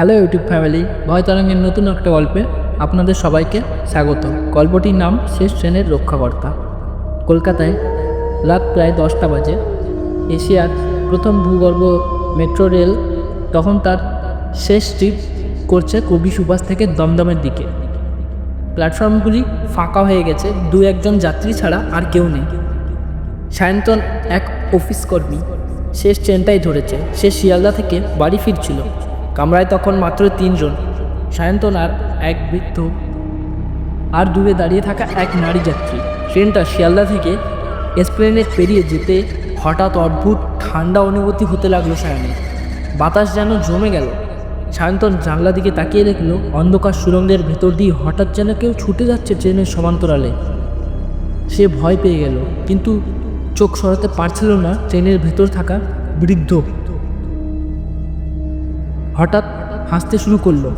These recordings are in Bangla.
হ্যালো ইউটিউব ফ্যামিলি ভয় তরঙ্গের নতুন একটা গল্পে আপনাদের সবাইকে স্বাগত। গল্পটির নাম শেষ ট্রেনের রক্ষাকর্তা। কলকাতায় রাত প্রায় দশটা বাজে। এশিয়ার প্রথম ভূগর্ভ মেট্রো রেল তখন তার শেষ ট্রিপ করছে কবি সুভাষ থেকে দমদমের দিকে। প্ল্যাটফর্মগুলি ফাঁকা হয়ে গেছে, দু একজন যাত্রী ছাড়া আর কেউ নেই। সায়ন্তন এক অফিস কর্মী শেষ ট্রেনটাই ধরেছে। সে শিয়ালদা থেকে বাড়ি ফিরছিল। কামরায় তখন মাত্র তিনজন, সায়ন্তন আর এক বৃদ্ধ। আর দূরে দাঁড়িয়ে থাকা এক নারী যাত্রী। ট্রেনটা শিয়ালদা থেকে এসপ্লেনেট পেরিয়ে যেতে হঠাৎ অদ্ভুত ঠান্ডা অনুভূতি হতে লাগল সায়নের। বাতাস যেন জমে গেল। সায়ন্তন জানলা দিকে তাকিয়ে দেখল, অন্ধকার সুরঙ্গের ভেতর দিয়ে হঠাৎ যেন কেউ ছুটে যাচ্ছে ট্রেনের সমান্তরালে। সে ভয় পেয়ে গেল, কিন্তু চোখ সরাতে পারছিল না ট্রেনের ভেতর থাকা বৃদ্ধ। হঠাৎ হাসতে শুরু করল।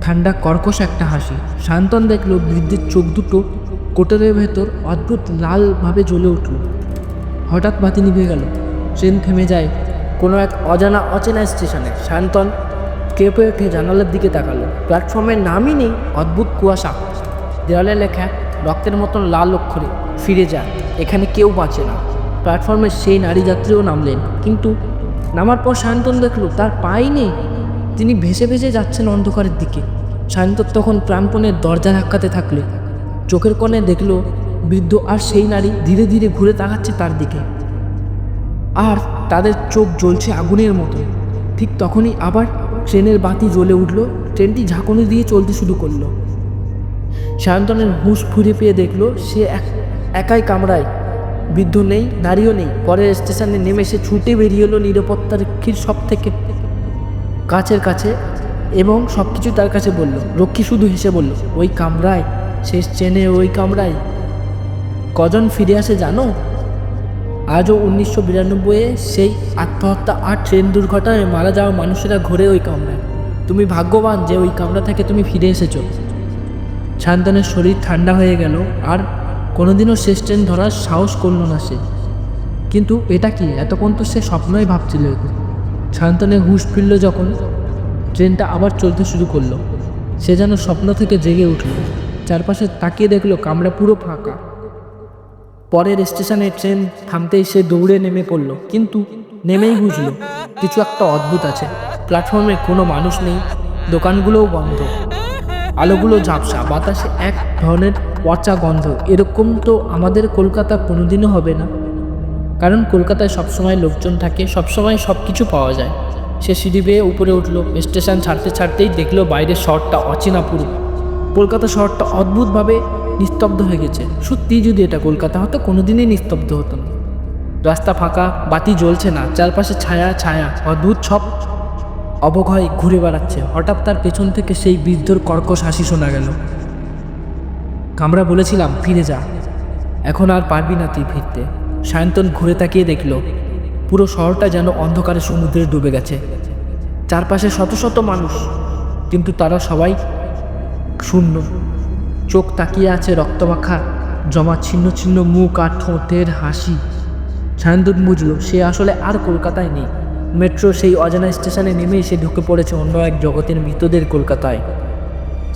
ঠান্ডা কর্কশ একটা হাসি। শান্তন দেখল বৃদ্ধের চোখ দুটো কোটরের ভেতর অদ্ভুত লালভাবে জ্বলে উঠল। হঠাৎ বাতি নিভে গেল। ট্রেন থেমে যায় কোনো এক অজানা অচেনা স্টেশনে। শান্তন কেঁপে উঠে জানালার দিকে তাকালো। প্ল্যাটফর্মের নামই নেই, অদ্ভুত কুয়াশা। দেওয়ালে লেখা, রক্তের মতন লাল অক্ষরে, ফিরে যা, এখানে কেউ বাঁচে না। প্ল্যাটফর্মের সেই নারী যাত্রীও নামলেন। কিন্তু নামার পর সায়ন্তন দেখল, তার পাই নেই। তিনি ভেসে ভেসে যাচ্ছেন অন্ধকারের দিকে। সায়ন্তন তখন প্রাণপণের দরজা ধাক্কাতে থাকলে। চোখের কোণে দেখল, বৃদ্ধ আর সেই নারী ধীরে ধীরে ঘুরে তাকাচ্ছে তার দিকে। আর তাদের চোখ জ্বলছে আগুনের মতো। ঠিক তখনই আবার ট্রেনের বাতি জ্বলে উঠল, ট্রেনটি ঝাঁকুনি দিয়ে চলতে শুরু করল। সায়ন্তনের হুঁশ ফুরে পেয়ে দেখল, সে এক, একাই কামড়ায়। বৃদ্ধ নেই, নারীও নেই। পরের স্টেশনে নেমে সে ছুটে বেরিয়ে এলো নিরাপত্তা রক্ষীর সব থেকে। কাছের কাছে এবং সব কিছু তার কাছে বলল, রক্ষী শুধু হেসে বলল, ওই কামরায়, শেষ চেনে ওই কামরায়। কজন ফিরে আসে জানো? আজও উনিশশো বিরানব্বইয়ে সেই আত্মহত্যা আর ট্রেন দুর্ঘটনায় মারা যাওয়া মানুষেরা ঘোরে ওই কামরায়। তুমি ভাগ্যবান যে ওই কামরা থেকে তুমি ফিরে এসেছ। শান্তনের শরীর ঠান্ডা হয়ে গেল আর কোনোদিনও শেষ ট্রেন ধরার সাহস করল না সে। কিন্তু এটা কি? এতক্ষণ তো সে স্বপ্নই ভাবছিল শান্তনের হুঁশ ফিরল যখন ট্রেনটা আবার চলতে শুরু করল। সে যেন স্বপ্ন থেকে জেগে উঠল। চারপাশে তাকিয়ে দেখল কামরা পুরো ফাঁকা। পরের স্টেশনে ট্রেন থামতেই সে দৌড়ে নেমে পড়ল। কিন্তু নেমেই বুঝলো, কিছু একটা অদ্ভুত আছে। প্ল্যাটফর্মে কোনো মানুষ নেই, দোকানগুলোও বন্ধ। আলোগুলো ঝাপসা, বাতাসে এক ধরনের পচা গন্ধ। এরকম তো আমাদের কলকাতা কোনোদিনও হবে না। কারণ কলকাতায় সবসময় লোকজন থাকে, সবসময় সব কিছু পাওয়া যায়। সে সিঁড়ি বেয়ে উপরে উঠল স্টেশন ছাড়তে ছাড়তেই দেখল বাইরের শহরটা অচেনা পুরো কলকাতা শহরটা অদ্ভুতভাবে নিস্তব্ধ হয়ে গেছে। সত্যি যদি এটা কলকাতা হতো, কোনোদিনই নিস্তব্ধ হতো না। রাস্তা ফাঁকা, বাতি জ্বলছে না, চারপাশে ছায়া ছায়া, অদ্ভুত সব অবঘয় ঘুরে বেড়াচ্ছে। হঠাৎ তার পেছন থেকে সেই বৃদ্ধর কর্কশ হাসি শোনা গেল। কামরা বলেছিলাম, ফিরে যা। এখন আর পারবি না তুই ফিরতে। সায়ন্তন ঘুরে তাকিয়ে দেখল, পুরো শহরটা যেন অন্ধকারে সমুদ্রে ডুবে গেছে। চারপাশে শত শত মানুষ, কিন্তু তারা সবাই শূন্য। চোখ তাকিয়ে আছে রক্তমাখা, জমা ছিন্ন ছিন্ন মুখ আর ঠোঁটের হাসি। সায়ন্তন বুঝল, সে আসলে আর কলকাতায় নেই। মেট্রো সেই অজানা স্টেশনে নেমে সে ঢুকে পড়েছে অন্য এক জগতের মৃতদের কলকাতায়।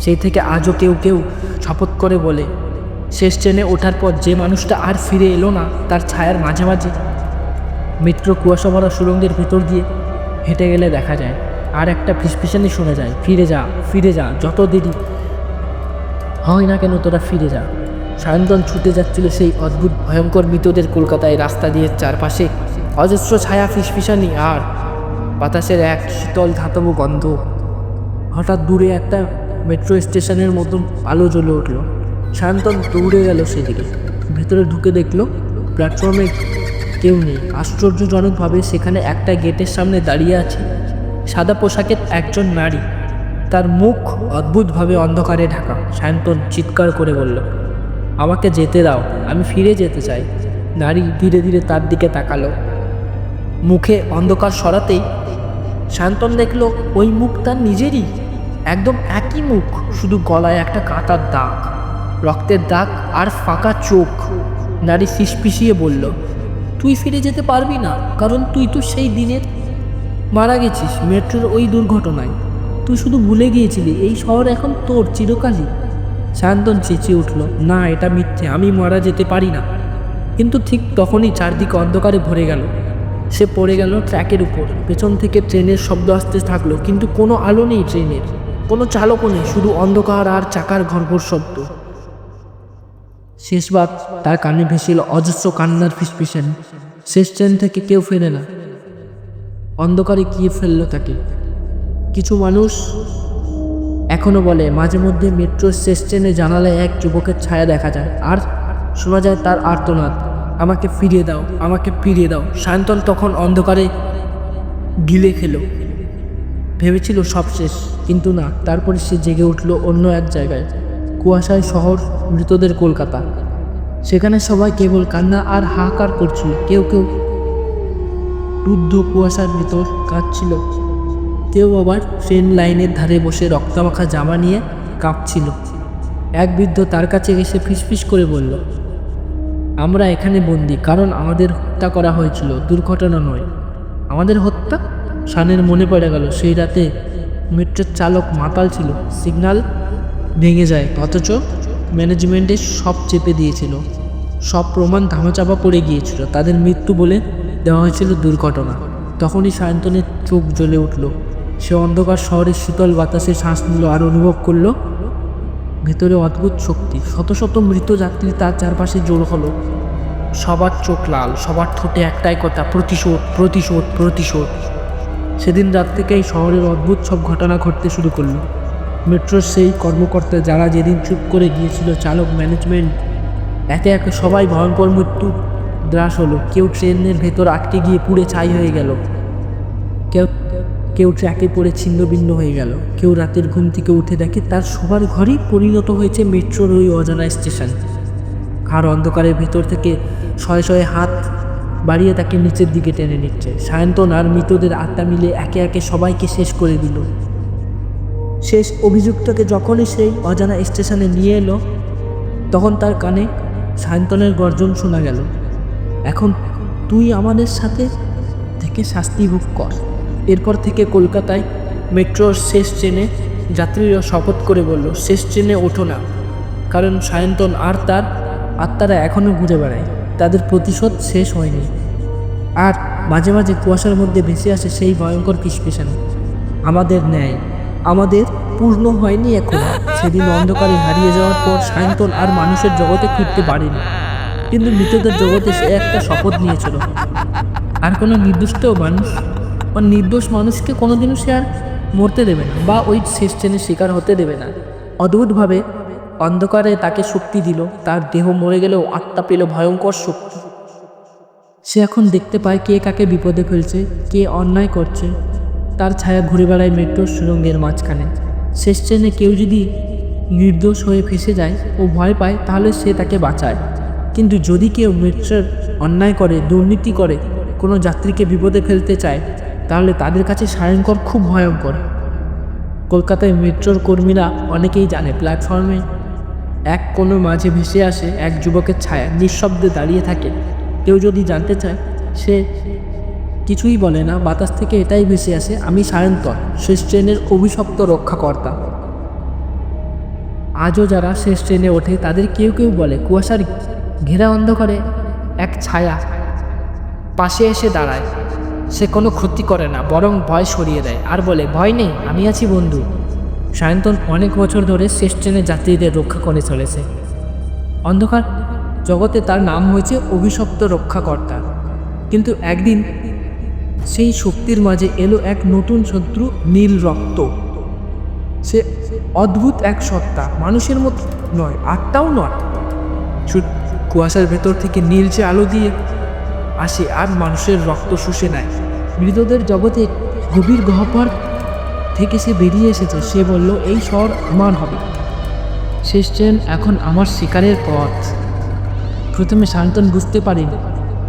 সেই থেকে আজও কেউ কেউ শপথ করে বলে শেষ ট্রেনে ওঠার পর যে মানুষটা আর ফিরে এলো না, তার ছায়ার মাঝে মাঝে মিত্র কুয়াশা ভরা সুরঙ্গের ভেতর দিয়ে হেঁটে গেলে দেখা যায়, আর একটা ফিসফিসানি শোনা যায়, ফিরে যা ফিরে যা, যত দেরি হয় না কেন তোরা ফিরে যা। সায়ন্তন ছুটে যাচ্ছিল সেই অদ্ভুত, ভয়ঙ্কর মৃতদের কলকাতায় রাস্তা দিয়ে চারপাশে। অজস্র ছায়া, ফিসফিসানি আর বাতাসের এক শীতল ধাতব গন্ধ। হঠাৎ দূরে একটা মেট্রো স্টেশনের মতন আলো জ্বলে উঠল। সায়ন্তন দৌড়ে গেল সেদিকে। ভেতরে ঢুকে দেখল প্ল্যাটফর্মে কেউ নেই। আশ্চর্যজনকভাবে সেখানে একটা গেটের সামনে দাঁড়িয়ে আছে সাদা পোশাকের একজন নারী। তার মুখ অদ্ভুতভাবে অন্ধকারে ঢাকা। সায়ন্তন চিৎকার করে বলল, আমাকে যেতে দাও, আমি ফিরে যেতে চাই। নারী ধীরে ধীরে তার দিকে তাকালো। মুখে অন্ধকার সরাতেই শান্তন দেখল, ওই মুখ তার নিজেরই। একদম একই মুখ, শুধু গলায় একটা কাঁটার দাগ। রক্তের দাগ আর ফাঁকা চোখ। নারী ফিসফিসিয়ে বলল, তুই ফিরে যেতে পারবি না, কারণ তুই তো সেই দিনের মারা গেছিস মেট্রোর ওই দুর্ঘটনায়। তুই শুধু ভুলে গিয়েছিলি, এই শহর এখন তোর চিরকালই। সায়ন্তন চেঁচিয়ে উঠল, না, এটা মিথ্যে, আমি মারা যেতে পারি না। কিন্তু ঠিক তখনই চারদিকে অন্ধকারে ভরে গেল। সে পড়ে গেল ট্র্যাকের উপর। পেছন থেকে ট্রেনের শব্দ আসতে থাকল, কিন্তু কোনো আলো নেই ট্রেনের। কোনো চালকও নেই, শুধু অন্ধকার আর চাকার ঘরঘর শব্দ। শেষবার তার কানে ভেসেল অজস্র কান্নার ফিসফিসানি। শেষ ট্রেন থেকে কেউ ফেরে না। অন্ধকারে গিয়ে ফেলল তাকে। কিছু মানুষ এখনও বলে, মাঝে মধ্যে মেট্রোর শেষ ট্রেনে জানালায় এক যুবকের ছায়া দেখা যায়। আর শোনা যায় তার আর্তনাদ। আমাকে ফিরিয়ে দাও, আমাকে ফিরিয়ে দাও। সায়ন্তন তখন অন্ধকারে গিলে খেলো। ভেবেছিল সব শেষ, কিন্তু না, তারপরে সে জেগে উঠল অন্য এক জায়গায়। কুয়াশায় শহর, মৃতদের কলকাতা। সেখানে সবাই কেবল কান্না আর হাহাকার করছিল, কেউ কেউ রুদ্ধ কুয়াশার ভিতর কাঁদছিল। কেউ আবার ট্রেন লাইনের ধারে বসে রক্তমাখা জামা নিয়ে কাঁপছিল। এক বৃদ্ধ তার কাছে এসে ফিসফিস করে বলল, আমরা এখানে বন্দি, কারণ আমাদের হত্যা করা হয়েছিল, দুর্ঘটনা নয়। আমাদের হত্যা? শানের মনে পড়ে গেল, সেই রাতে মেট্রোর চালক মাতাল ছিল। সিগন্যাল ভেঙে যায়, অথচ ম্যানেজমেন্টে সব চেপে দিয়েছিল। সব প্রমাণ ধামাচাপা পড়ে গিয়েছিল। তাদের মৃত্যু বলে দেওয়া হয়েছিল দুর্ঘটনা। তখনই সায়ন্তনের চোখ জ্বলে উঠল। সে অন্ধকার শহরের শীতল বাতাসে শ্বাস নিল আর অনুভব করল, ভেতরে অদ্ভুত শক্তি। শত শত মৃত যাত্রী তার চারপাশে জোর হলো। সবার চোখ লাল, সবার ঠোঁটে একটাই কথা, প্রতিশোধ প্রতিশোধ প্রতিশোধ। সেদিন রাত থেকেই শহরের অদ্ভুত সব ঘটনা ঘটতে শুরু করল। মেট্রোর সেই কর্মকর্তা যারা যেদিন চুপ করে গিয়েছিল চালক ম্যানেজমেন্ট, একে একে সবাই ভয়ঙ্কর মৃত্যু গ্রাস হলো। কেউ ট্রেনের ভেতর আটকে গিয়ে পুড়ে ছাই হয়ে গেল। কেউ কেউ ট্র্যাকে পড়ে ছিন্ন ভিন্ন হয়ে গেল। কেউ রাতের ঘুম থেকে উঠে দেখে তার সবার ঘরই পরিণত হয়েছে মেট্রোর ওই অজানা স্টেশন। আর অন্ধকারের ভেতর থেকে শয়ে শয়ে হাত বাড়িয়ে তাকে নিচের দিকে টেনে নিচ্ছে। সায়ন্তন আর মৃতদের আত্মা মিলে একে একে সবাইকে শেষ করে দিল। শেষ অভিযুক্তকে যখনই সেই অজানা স্টেশনে নিয়ে এলো, তখন তার কানে সায়ন্তনের গর্জন শোনা গেল। এখন তুই আমাদের সাথে থেকে শাস্তি ভোগ কর। এরপর থেকে কলকাতায় মেট্রোর শেষ ট্রেনে যাত্রীরা শপথ করে বলল, শেষ ট্রেনে ওঠো না। কারণ সায়ন্তন আর তার আত্মারা এখনও ঘুরে বেড়ায়। তাদের প্রতিশোধ শেষ হয়নি। আর মাঝে মাঝে কুয়াশার মধ্যে ভেসে আসে সেই ভয়ঙ্কর ফিসফিসানি আমাদের ন্যায় আমাদের পূর্ণ হয়নি এখন। সেদিন অন্ধকারে হারিয়ে যাওয়ার পর সায়ন্তন আর মানুষের জগতে ফিরতে পারেনি। কিন্তু মৃতদের জগতে সে একটা শপথ নিয়েছিল। আর কোনো নির্দিষ্ট মানুষ, বা নির্দোষ মানুষকে কোনোদিনও সে আর মরতে দেবে না, বা ওই শেষ ট্রেনের শিকার হতে দেবে না। অদ্ভুতভাবে অন্ধকারে তাকে শক্তি দিল, তার দেহ মরে গেলেও আত্মা পেল ভয়ঙ্কর শক্তি। সে এখন দেখতে পায় কে কাকে বিপদে ফেলছে, কে অন্যায় করছে। তার ছায়া ঘুরে বেড়ায় মেট্রোর সুরঙ্গের মাঝখানে। শেষ ট্রেনে কেউ যদি নির্দোষ হয়ে ফেসে যায় ও ভয় পায়, তাহলে সে তাকে বাঁচায়। কিন্তু যদি কেউ মেট্রোর অন্যায় করে, দুর্নীতি করে, কোনো যাত্রীকে বিপদে ফেলতে চায়, তাহলে তাদের কাছে সায়ঙ্কর খুব ভয়ঙ্কর। কলকাতায় মেট্রোর কর্মীরা অনেকেই জানে, প্ল্যাটফর্মে এক কোনো মাঝে ভেসে আসে এক যুবকের ছায়া, নিঃশব্দে দাঁড়িয়ে থাকে। কেউ যদি জানতে চায়, সে কিছুই বলে না, বাতাস থেকে এটাই ভেসে আসে, আমি সায়ন্তন শেষ ট্রেনের অভিশপ্ত রক্ষাকর্তা। আজও যারা শেষ ট্রেনে ওঠে, তাদের কেউ কেউ বলে, কুয়াশার ঘেরা অন্ধকারে এক ছায়া পাশে এসে দাঁড়ায়। সে কোনো ক্ষতি করে না, বরং ভয় সরিয়ে দেয়। আর বলে, ভয় নেই, আমি আছি, বন্ধু। সায়ন্তন অনেক বছর ধরে শেষ ট্রেনে যাত্রীদের রক্ষা করে চলেছে। অন্ধকার জগতে তার নাম হয়েছে অভিশপ্ত রক্ষাকর্তা। কিন্তু একদিন সেই শক্তির মাঝে এলো এক নতুন শত্রু, নীল রক্ত। সে অদ্ভুত এক সত্তা, মানুষের মতো নয়, আত্মাও নয়। কুয়াশার ভেতর থেকে নীলচে আলো দিয়ে আসে, আর মানুষের রক্ত শুষে নেয়। মৃতদের জগতে গভীর গহ্বর থেকে সে বেরিয়ে এসেছে। সে বলল, এই শহর আমার হবে। শেষ ট্রেন এখন আমার শিকারের পথ। প্রথমে শান্তন বুঝতে পারেনি।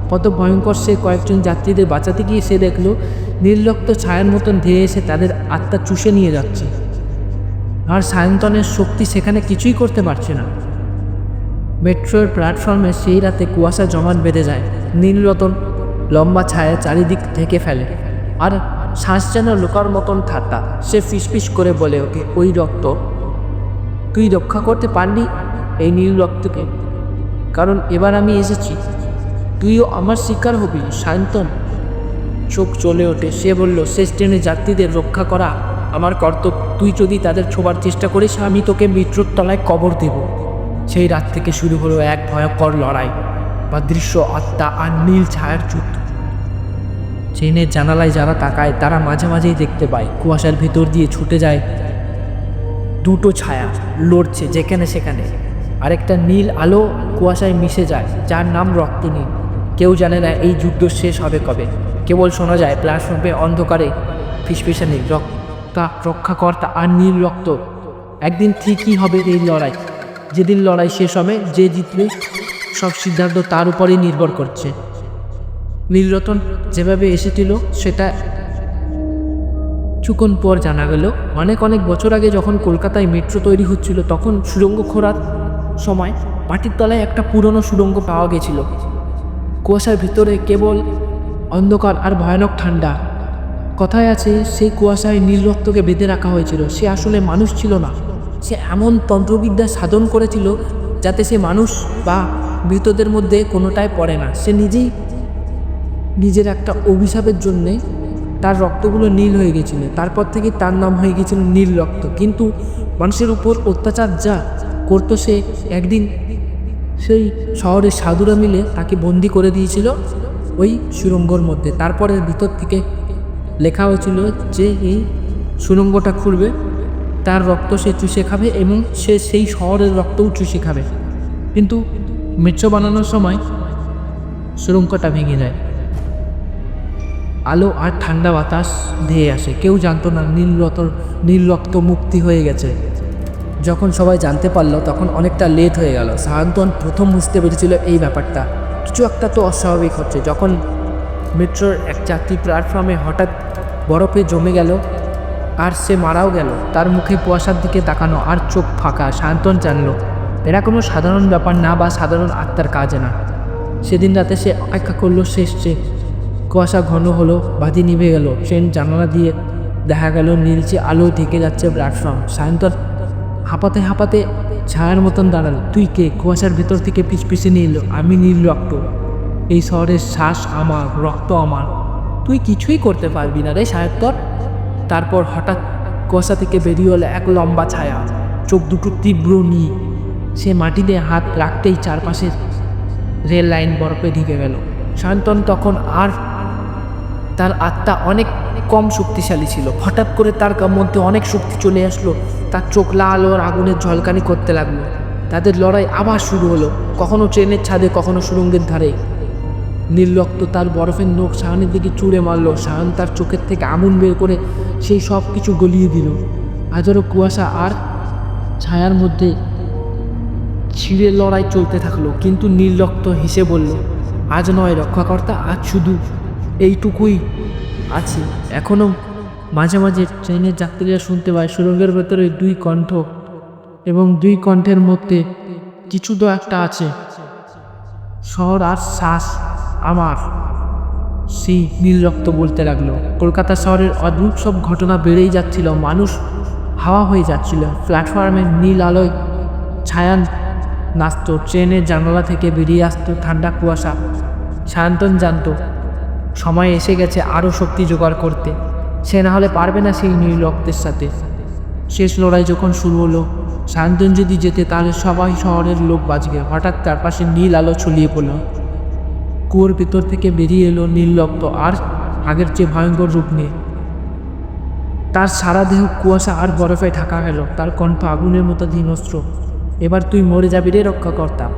কত ভয়ঙ্কর সে কয়েকজন যাত্রীদের বাঁচাতে গিয়ে সে দেখল, নির্লক্ত ছায়ার মতন ধেয়ে এসে তাদের আত্মা চুষে নিয়ে যাচ্ছে। আর সায়ন্তনের শক্তি সেখানে কিছুই করতে পারছে না। মেট্রোর প্ল্যাটফর্মে সেই রাতে কুয়াশা জমাট বেঁধে যায়, নীলরতন লম্বা ছায়া চারিদিক ঢেকে ফেলে। আর শ্বাস যেন লোকার মতন ঠাট্টা, সে ফিসফিস করে বলে ওকে, ওই রক্ত তুই রক্ষা করতে পারলি এই নীল রক্তকে? কারণ এবার আমি এসেছি। তুইও আমার শিকার হবি সায়ন্তন চোখ চলে ওঠে। সে বলল, শেষ ট্রেনে যাত্রীদের রক্ষা করা আমার কর্তব্য। তুই যদি তাদের ছোবার চেষ্টা করিস, আমি তোকে মৃত্যুর তলায় কবর দেব। সেই রাত থেকে শুরু হলো এক ভয়ঙ্কর লড়াই বা দৃশ্য আত্মা আর নীল ছায়ার যুদ্ধ। ট্রেনের জানালায় যারা তাকায়, তারা মাঝে মাঝেই দেখতে পায়, কুয়াশার ভেতর দিয়ে ছুটে যায় দুটো ছায়া, লড়ছে যেখানে সেখানে। আরেকটা নীল আলো কুয়াশায় মিশে যায়, যার নাম রক্তনীল কেউ জানে না এই যুদ্ধ শেষ হবে কবে। কেবল শোনা যায়, প্ল্যাটফর্মে অন্ধকারে ফিসফিসানি রক্তা রক্ষাকর্তা আর নীল রক্ত। একদিন ঠিকই হবে এই লড়াই। যেদিন লড়াই শেষ হবে, যে জিতবে, সব সিদ্ধান্ত তার উপরেই নির্ভর করছে। নীলরতন যেভাবে এসেছিল, সেটা কিছুক্ষণ পর জানা গেল। অনেক অনেক বছর আগে যখন কলকাতায় মেট্রো তৈরি হচ্ছিল, তখন সুড়ঙ্গ খোঁড়ার সময় মাটির তলায় একটা পুরনো সুড়ঙ্গ পাওয়া গেছিল। কুয়াশার ভিতরে কেবল অন্ধকার আর ভয়ানক ঠান্ডা। কথায় আছে, সেই কুয়াশায় নীল রক্তকে বেঁধে রাখা হয়েছিল। সে আসলে মানুষ ছিল না। সে এমন তন্ত্রবিদ্যা সাধন করেছিল যাতে সে মানুষ বা মৃতদের মধ্যে কোনোটাই পড়ে না। সে নিজেই নিজের একটা অভিশাপের জন্যে তার রক্তগুলো নীল হয়ে গেছিল। তারপর থেকে তার নাম হয়ে গেছিল নীল রক্ত। কিন্তু মানুষের উপর অত্যাচার যা করতো সে একদিন সেই শহরের সাধুরা মিলে তাকে বন্দি করে দিয়েছিল ওই সুরঙ্গর মধ্যে। তারপরে ভিতর থেকে লেখা হয়েছিল যে এই সুরঙ্গটা খুলবে, তার রক্ত সে চুষে খাবে এবং সে সেই শহরের রক্তও চুষে খাবে। কিন্তু মেট্রো বানানোর সময় সুরঙ্গটা ভেঙে যায়। আলো আর ঠান্ডা বাতাস ধেয়ে আসে। কেউ জানতো না নীল রত নীল রক্ত মুক্তি হয়ে গেছে। যখন সবাই জানতে পারল, তখন অনেকটা লেট হয়ে গেল। সায়ন্তন প্রথম বুঝতে পেরেছিল এই ব্যাপারটা। কিছু একটা তো অস্বাভাবিক হচ্ছে। যখন মেট্রোর এক যাত্রী প্ল্যাটফর্মে হঠাৎ বরফে জমে গেল আর সে মারাও গেল, তার মুখে কুয়াশার দিকে তাকানো আর চোখ ফাঁকা, সায়ন্তন জানলো, এরা কোনো সাধারণ ব্যাপার না বা সাধারণ আত্মার কাজ না। সেদিন রাতে সে অপেক্ষা করল, শেষ সে কুয়াশা ঘন হলো, বাতি নিভে গেল, ট্রেন জানালা দিয়ে দেখা গেল নীলচে আলো ঢেকে যাচ্ছে প্ল্যাটফর্ম। সায়ন্তন হাঁপাতে হাঁপাতে ছায়ার মতন দাঁড়াল। তুই কে? কুয়াশার ভেতর থেকে পিছপিছে নিয়ে এলো। আমি নীল রক্ত এই শহরের শ্বাস আমার, রক্ত আমার। তুই কিছুই করতে পারবি না রে সায়ত্তর। তারপর হঠাৎ কুয়াশা থেকে বেরিয়ে হলো এক লম্বা ছায়া। চোখ দুটো তীব্র নি সে মাটিতে হাত রাখতেই চারপাশের রেল লাইন বরফে ঢেকে গেল। সায়ন্তন তখন আর তার আত্মা অনেক কম শক্তিশালী ছিল। হঠাৎ করে তার মধ্যে অনেক শক্তি চলে আসলো। তার চোখ লাল ওর আগুনের ঝলকানি করতে লাগল। তাদের লড়াই আবার শুরু হলো, কখনো ট্রেনের ছাদে, কখনো সুরঙ্গের ধারে। নীলরক্ত তার বরফের নোখ সায়নের দিকে চুড়ে মারলো। সায়ন তার চোখের থেকে আগুন বের করে সেই সব কিছু গলিয়ে দিল। হাজারো কুয়াশা আর ছায়ার মধ্যে ছিঁড়ে লড়াই চলতে থাকল, কিন্তু নীল রক্ত হেসে বলল, আজ নয় রক্ষাকর্তা, আজ শুধু এইটুকুই আছে। এখনও মাঝে মাঝে ট্রেনের যাত্রীরা শুনতে পায় সুরঙ্গের ভেতরে দুই কণ্ঠ এবং দুই কণ্ঠের মধ্যে কিছু তো একটা আছে। শহর আর শ্বাস আমার। সেই নীল রক্ত বলতে লাগল। কলকাতা শহরের অদ্ভুত সব ঘটনা বেড়েই যাচ্ছিল। মানুষ হাওয়া হয়ে যাচ্ছিল। প্ল্যাটফর্মের নীল আলোয় ছায়া নাচতো। ট্রেনের জানালা থেকে বেরিয়ে আসতো ঠান্ডা কুয়াশা। সায়ন্তন জানতো, সময় এসে গেছে আরও শক্তি জোগাড় করতে। সে না হলে পারবে না সেই নীল রক্তের সাথে। শেষ লড়াই যখন শুরু হলো সায়ন্তন যদি যেতে তাহলে সবাই শহরের লোক বাঁচবে। হঠাৎ চারপাশে নীল আলো ছড়িয়ে পড়ল। কুয়োর ভিতর থেকে বেরিয়ে এলো নীল রক্ত আর আগের চেয়ে ভয়ঙ্কর রূপ নিয়ে। তার সারা দেহ কুয়াশা আর বরফে ঢাকা গেল। তার কণ্ঠ আগুনের মতো হিংস্র এবার তুই মরে যাবি রে, রক্ষাকর্তা।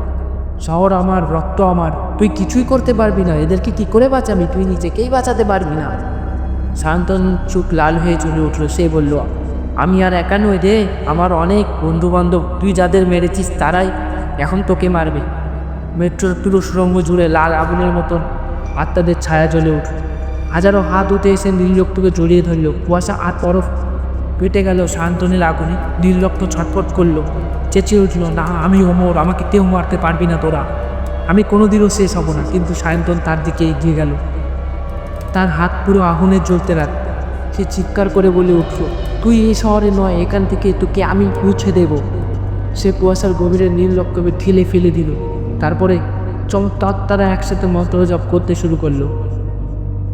শহর আমার, রক্ত আমার। তুই কিছুই করতে পারবি না। এদেরকে কি করে বাঁচাবি? তুই নিজেকেই বাঁচাতে পারবি না। শান্তন চোখ লাল হয়ে চলে উঠল। সে বলল, আমি আর একা নই রে, আমার অনেক বন্ধু বান্ধব তুই যাদের মেরেছিস তারাই এখন তোকে মারবে। মেট্রোর পুরো সুরঙ্গ জুড়ে লাল আগুনের মতন আত্মাদের ছায়া জ্বলে উঠল। হাজারো হাত উঠে এসে নীলরক্তকে জড়িয়ে ধরল। কুয়াশা আর বরফ পেটে গেল শান্তনের আগুনে। নীলরক্ত ছটফট করল, চেঁচিয়ে উঠল, না, আমি ওমর আমাকে কেউ মারতে পারবি না তোরা। আমি কোনোদিনও শেষ হব না। কিন্তু সায়ন্তন তার দিকে এগিয়ে গেল। তার হাত পুরো আগুনে জ্বলতে রাখ সে চিৎকার করে বলে উঠল, তুই এই শহরে নয়, এখান থেকে তোকে আমি পৌঁছে দেব। সে কুয়াশার গভীরে নীল লক্ষ্যকে ঠেলে ফেলে দিল। তারপরে চমৎকার তারা একসাথে মন্ত্র জপ করতে শুরু করল।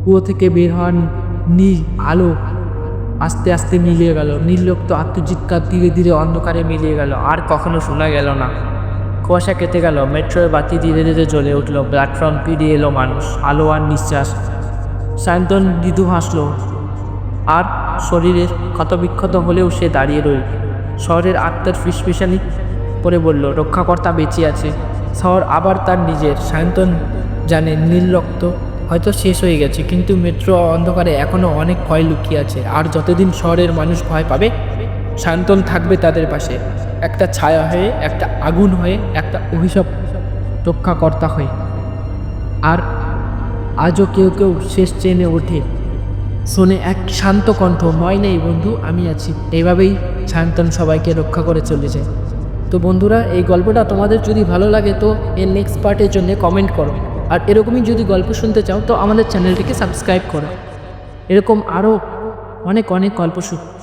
কুয়ো থেকে বের হওয়ার নীল আলো আস্তে আস্তে মিলিয়ে গেল। নীললোক্ত আত্মচিৎকার ধীরে ধীরে অন্ধকারে মিলিয়ে গেল, আর কখনো শোনা গেল না। কুয়াশা কেটে গেল মেট্রোর বাতি ধীরে ধীরে জ্বলে উঠল, প্ল্যাটফর্ম পেরিয়ে এলো মানুষ, আলো আর নিঃশ্বাস। সায়ন্তন মৃদু হাসলো। আর শরীরের ক্ষতবিক্ষত হলেও সে দাঁড়িয়ে রইল। শহরের আত্মার ফিসফিসানি করে বলল, রক্ষাকর্তা বেঁচে আছে। শহর আবার তার নিজের। সায়ন্তন জানে, নীল রক্ত হয়তো শেষ হয়ে গেছে, কিন্তু মেট্রো অন্ধকারে এখনও অনেক ভয় লুকিয়ে আছে। আর যতদিন শহরের মানুষ ভয় পাবে, সায়ন্তন থাকবে তাদের পাশে। একটা ছায়া হয়ে, একটা আগুন হয়ে, একটা অভিশাপ রক্ষাকর্তা হয়ে। আর আজও কেউ কেউ শেষ চেনে ওঠে। শোনে, এক শান্ত কণ্ঠ নয় নেই বন্ধু, আমি আছি। এইভাবেই শান্তন সবাইকে রক্ষা করে চলেছে। তো বন্ধুরা, এই গল্পটা তোমাদের যদি ভালো লাগে, তো এর নেক্সট পার্টের জন্য কমেন্ট করো। আর এরকমই যদি গল্প শুনতে চাও, তো আমাদের চ্যানেলটিকে সাবস্ক্রাইব করো। এরকম আরও অনেক অনেক গল্প শু-